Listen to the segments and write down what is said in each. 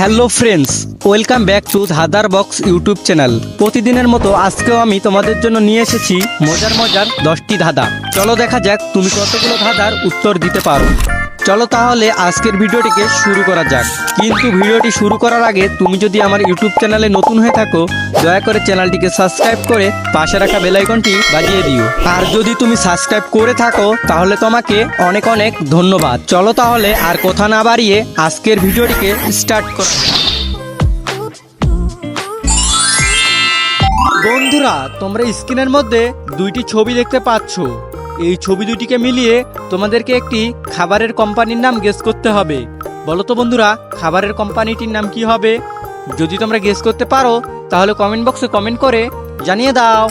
Hello friends welcome back to হাদার box YouTube channel প্রতিদিনের মতো আজকেও আমি তোমাদের জন্য নিয়ে এসেছি মজার মজার দশটি ধাঁধা। চলো দেখা যাক তুমি কতগুলো ধাঁধার উত্তর দিতে পারো। চলো তাহলে আজকের ভিডিওটিকে শুরু করা যাক। কিন্তু ভিডিওটি শুরু করার আগে তুমি যদি আমার ইউটিউব চ্যানেলে নতুন হয়ে থাকো, দয়া করে চ্যানেলটিকে সাবস্ক্রাইব করে পাশে রাখা বেল আইকনটি বাজিয়ে দিও। আর যদি তুমি সাবস্ক্রাইব করে থাকো, তাহলে তোমাকে অনেক অনেক ধন্যবাদ। চলো তাহলে আর কথা না বাড়িয়ে আজকের ভিডিওটিকে স্টার্ট করো বন্ধুরা, তোমরা স্ক্রিনের মধ্যে দুইটি ছবি দেখতে পাচ্ছ। এই ছবি দুটিকে মিলিয়ে তোমাদেরকে একটি খাবারের কোম্পানির নাম গেস করতে হবে। বলো তো বন্ধুরা, খাবারের কোম্পানিটির নাম কি হবে? যদি তোমরা গেস করতে পারো, তাহলে কমেন্ট বক্সে কমেন্ট করে জানিয়ে দাও।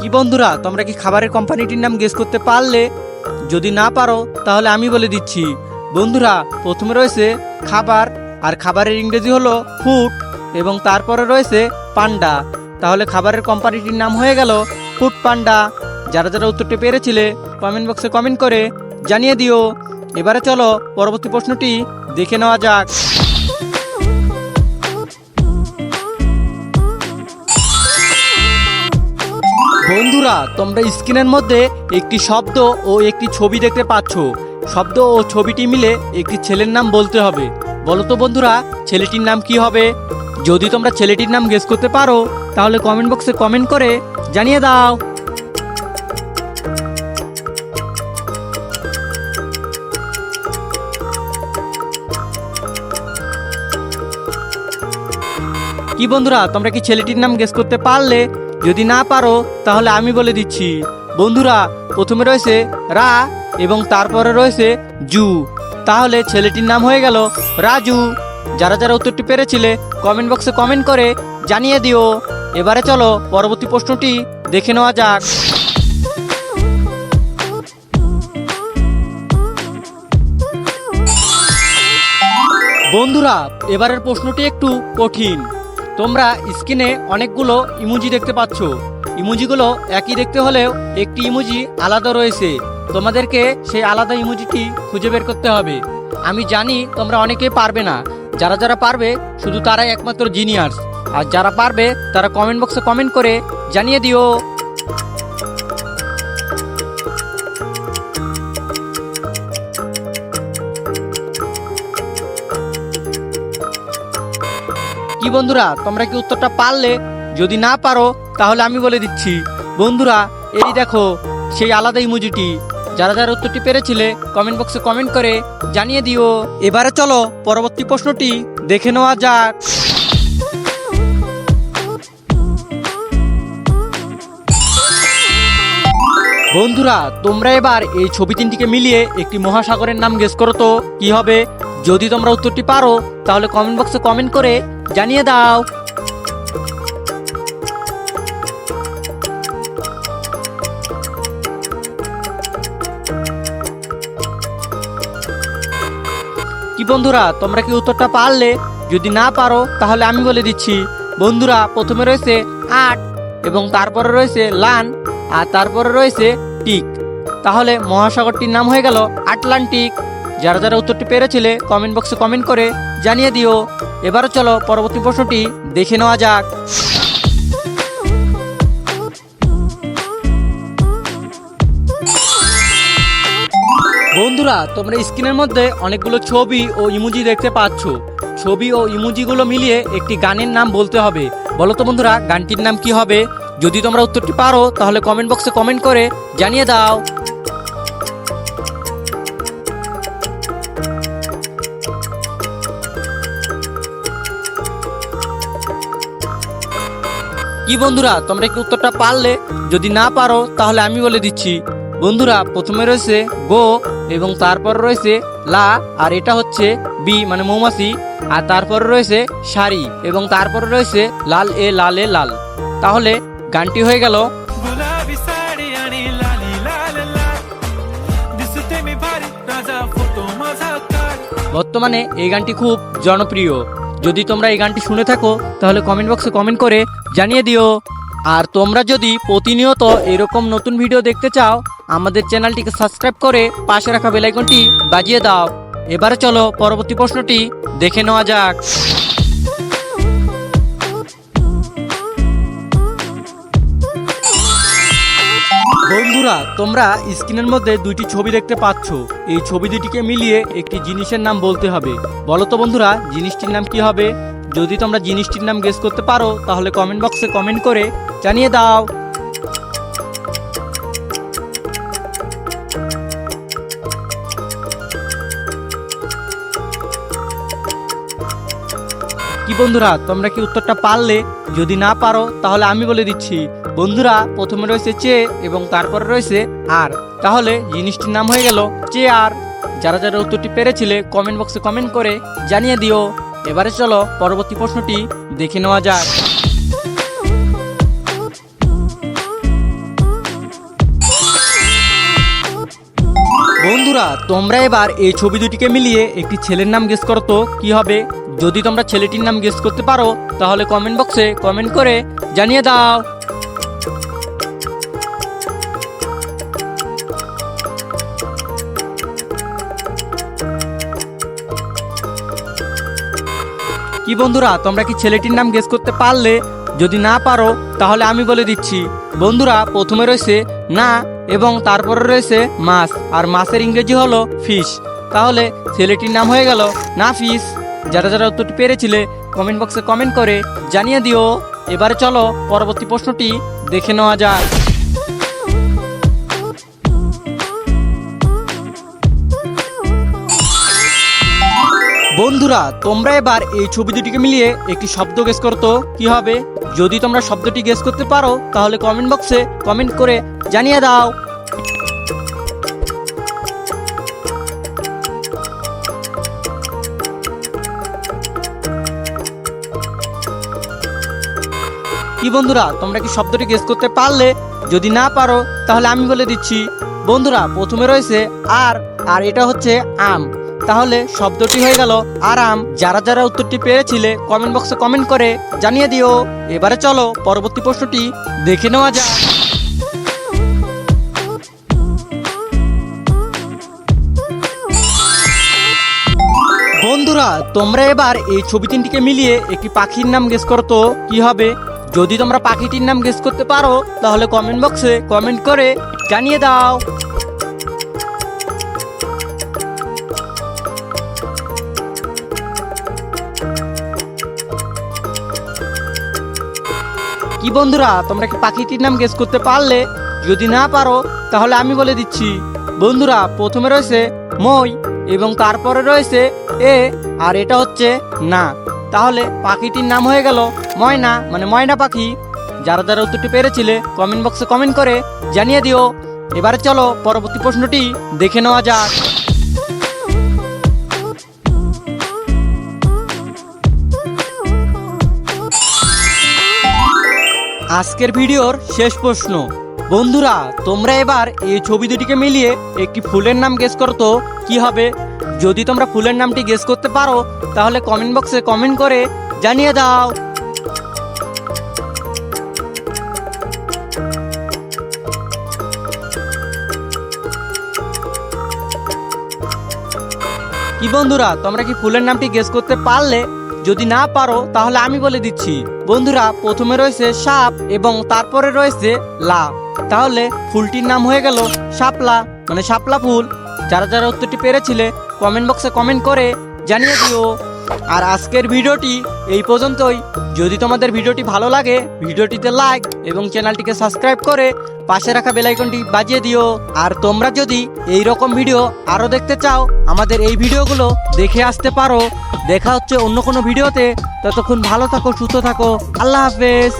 কি বন্ধুরা, তোমরা কি খাবারের কোম্পানিটির নাম গেস করতে পারলে? যদি না পারো, তাহলে আমি বলে দিচ্ছি। বন্ধুরা, প্রথমে রয়েছে খাবার, আর খাবারের ইংরেজি হলো ফুড এবং তারপরে রয়েছে পান্ডা। তাহলে খাবারের কোম্পানিটির নাম হয়ে গেল ফুড পান্ডা। যারা যারা উত্তরটি পেরেছিলে কমেন্ট বক্সে কমেন্ট করে জানিয়ে দিও। এবারে চলো পরবর্তী প্রশ্নটি দেখে নেওয়া যাক। বন্ধুরা, তোমরা স্ক্রিনের মধ্যে একটি শব্দ ও একটি ছবি দেখতে পাচ্ছ। শব্দ ও ছবিটি মিলে একটি ছেলের নাম বলতে হবে। বলো তো বন্ধুরা, ছেলেটির নাম কি হবে? যদি তোমরা ছেলেটির নাম গেস করতে পারো, তাহলে কমেন্ট বক্সে কমেন্ট করে জানিয়ে দাও। কি বন্ধুরা, তোমরা কি ছেলেটির নাম গেস করতে পারলে? যদি না পারো, তাহলে আমি বলে দিচ্ছি। বন্ধুরা, প্রথমে রয়েছে রা। এবং তারপরে রয়েছে জু। তাহলে ছেলেটির নাম হয়ে গেল রাজু। যারা যারা উত্তরটি পেরেছিলে কমেন্ট বক্সে কমেন্ট করে জানিয়ে দিও। এবারে চলো পরবর্তী প্রশ্নটি দেখে নেওয়া যাক। বন্ধুরা, এবারের প্রশ্নটি একটু কঠিন। তোমরা স্ক্রিনে অনেকগুলো ইমুজি দেখতে পাচ্ছ। ইমুজিগুলো একই দেখতে হলেও একটি ইমুজি আলাদা রয়েছে। তোমাদেরকে সেই আলাদা ইমোজিটি খুঁজে বের করতে হবে। আমি জানি তোমরা অনেকেই পারবে না। যারা যারা পারবে, শুধু তারাই একমাত্র জিনিয়ার্স আর যারা পারবে, তারা কমেন্ট বক্সে কমেন্ট করে জানিয়ে দিও। কি বন্ধুরা, তোমরা কি উত্তরটা পারলে? যদি না পারো, তাহলে আমি বলে দিচ্ছি। বন্ধুরা, এই দেখো, সেই আলাদা ইমোজিটি। যারা যারা উত্তরটি পেরেছিলে কমেন্ট বক্সে কমেন্ট করে জানিয়ে দিও। এবারে চলো, পরবর্তী প্রশ্নটি দেখে নেওয়া যাক। বন্ধুরা, তোমরা এবার এই ছবি তিনটিকে মিলিয়ে একটি মহাসাগরের নাম গেস করো তো, কি হবে? যদি তোমরা উত্তরটি পারো, তাহলে কমেন্ট বক্সে কমেন্ট করে জানিয়ে দাও। কি বন্ধুরা, তোমরা কি উত্তরটা পারলে? যদি না পারো, তাহলে আমি বলে দিচ্ছি। বন্ধুরা, প্রথমে রয়েছে আট এবং তারপরে রয়েছে লান, আর তারপরে রয়েছে টিক। তাহলে মহাসাগরটির নাম হয়ে গেল আটলান্টিক। যারা যারা উত্তরটি পেরেছিলে, কমেন্ট বক্সে কমেন্ট করে জানিয়ে দিও। এবারও চলো, পরবর্তী প্রশ্নটি দেখে নেওয়া যাক। বন্ধুরা, তোমরা স্ক্রিনের মধ্যে অনেকগুলো ছবি ও ইমোজি দেখতে পাচ্ছ। ছবি ও ইমোজিগুলো মিলিয়ে একটি গানের নাম বলতে হবে। বলো তো বন্ধুরা, গানটির নাম কি হবে? যদি তোমরা উত্তরটি পারো, তাহলে কমেন্ট বক্সে কমেন্ট করে জানিয়ে দাও। কি বন্ধুরা, তোমরা কি উত্তরটা পারলে? যদি না পারো, তাহলে আমি বলে দিচ্ছি। বন্ধুরা, প্রথমে রয়েছে গো। এবং তারপর রয়েছে লা আর এটা হচ্ছে বি মানে মৌমাছি আর তারপর রয়েছে শাড়ি এবং তারপর রয়েছে লাল এ লাল এ লাল। তাহলে গানটি হয়ে গেল। বর্তমানে এই গানটি খুব জনপ্রিয়। যদি তোমরা এই গানটি শুনে থাকো তাহলে কমেন্ট বক্সে কমেন্ট করে জানিয়ে দিও। আর তোমরা যদি প্রতিনিয়ত এরকম নতুন ভিডিও দেখতে চাও, আমাদের চ্যানেলটিকে সাবস্ক্রাইব করে পাশে রাখা বেলাইকনটি বাজিয়ে দাও। এবারে চলো পরবর্তী প্রশ্নটি দেখে নেওয়া যাক। বন্ধুরা, তোমরা স্ক্রিনের মধ্যে দুইটি ছবি দেখতে পাচ্ছ। এই ছবি দুটিকে মিলিয়ে একটি জিনিসের নাম বলতে হবে। বলো তো বন্ধুরা, জিনিসটির নাম কি হবে? যদি তোমরা জিনিসটির নাম গেস করতে পারো, তাহলে কমেন্ট বক্সে কমেন্ট করে জানিয়ে দাও। কি বন্ধুরা, তোমরা কি উত্তরটা পারলে? যদি না পারো, তাহলে আমি বলে দিচ্ছি। বন্ধুরা, প্রথমে রয়েছে চে এবং তারপরে রয়েছে আর। তাহলে জিনিসটির নাম হয়ে গেল চে আর। যারা যারা উত্তরটি পেরেছিলে কমেন্ট বক্সে কমেন্ট করে জানিয়ে দিও। এবারে চলো, পরবর্তী প্রশ্নটি দেখে নেওয়া যাক। বন্ধুরা, তোমরা এবার এই ছবি দুটিকে মিলিয়ে একটি ছেলের নাম গেস করো তো, কি হবে? যদি তোমরা ছেলেটির নাম গেস করতে পারো, তাহলে কমেন্ট বক্সে কমেন্ট করে জানিয়ে দাও। কি বন্ধুরা, তোমরা কি ছেলেটির নাম গেস করতে পারলে? যদি না পারো, তাহলে আমি বলে দিচ্ছি। বন্ধুরা, প্রথমে রয়েছে না এবং তারপরে রয়েছে মাছ, আর মাছের ইংরেজি হলো ফিশ। তাহলে ছেলেটির নাম হয়ে গেল না ফিশ যারা যারা উত্তরটি পেরেছিলে কমেন্ট বক্সে কমেন্ট করে জানিয়ে দিও। এবারে চলো পরবর্তী প্রশ্নটি দেখে নেওয়া যাক। বন্ধুরা, তোমরা এবার এই ছবি দুটিকে মিলিয়ে একটি শব্দ গেস করতো কি হবে? যদি তোমরা শব্দটি গেস করতে পারো, তাহলে কমেন্ট বক্সে কমেন্ট করে জানিয়ে দাও। কি বন্ধুরা, তোমরা কি শব্দটি গেস করতে পারলে? যদি না পারো, তাহলে আমি বলে দিচ্ছি। বন্ধুরা, প্রথমে রয়েছে আর আর এটা হচ্ছে আম। তাহলে শব্দটি হয়ে গেল আরাম যারা যারা উত্তরটি পেয়েছিলে কমেন্ট বক্সে কমেন্ট করে জানিয়ে দিও। এবারে চলো, পরবর্তী প্রশ্নটি দেখে নেওয়া যাক। বন্ধুরা, তোমরা এবার এই ছবি তিনটিকে মিলিয়ে একটি পাখির নাম গেস করো তো, কি হবে? যদি তোমরা পাখিটির নাম গেস করতে পারো, তাহলে কমেন্ট বক্সে কমেন্ট করে জানিয়ে দাও। কি বন্ধুরা, তোমরা কি পাখিটির নাম গেস করতে পারলে? যদি না পারো, তাহলে আমি বলে দিচ্ছি। বন্ধুরা, প্রথমে রয়েছে মই। এবং তারপরে রয়েছে এ আর এটা হচ্ছে না। তাহলে পাখিটির নাম হয়ে গেল ময়না মানে ময়না পাখি। যারা যারা উত্তরটি পেরেছিলে কমেন্ট বক্সে কমেন্ট করে জানিয়ে দিও। এবারে চলো পরবর্তী প্রশ্নটি দেখে নেওয়া যাক। আজকের ভিডিওর শেষ প্রশ্ন। বন্ধুরা, তোমরা এবার এই ছবি দুটিকে মিলিয়ে একটি ফুলের নাম গেস করো তো, কি হবে? যদি তোমরা ফুলের নামটি গেস করতে পারো, তাহলে কমেন্ট বক্সে কমেন্ট করে জানিয়ে দাও। কি বন্ধুরা, তোমরা কি ফুলের নামটি গেস করতে পারলে? যদি না পারো, তাহলে আমি বলে দিচ্ছি। বন্ধুরা, প্রথমে রয়েছে সাপ এবং তারপরে রয়েছে লা। তাহলে ফুলটির নাম হয়ে গেল শাপলা মানে শাপলা ফুল। যারা যারা উত্তরটি পেরেছিলে কমেন্ট বক্সে কমেন্ট করে জানিয়ে দিও। আর আজকের ভিডিওটি এই পর্যন্তই। যদি তোমাদের ভিডিওটি ভালো লাগে, ভিডিওটিতে লাইক এবং চ্যানেলটিকে সাবস্ক্রাইব করে পাশে রাখা বেলাইকনটি বাজিয়ে দিও। আর তোমরা যদি এই রকম ভিডিও আরও দেখতে চাও, আমাদের এই ভিডিওগুলো দেখে আসতে পারো। দেখা হচ্ছে অন্য কোনো ভিডিওতে ততক্ষণ ভালো থাকো, সুস্থ থাকো। আল্লাহ হাফেজ।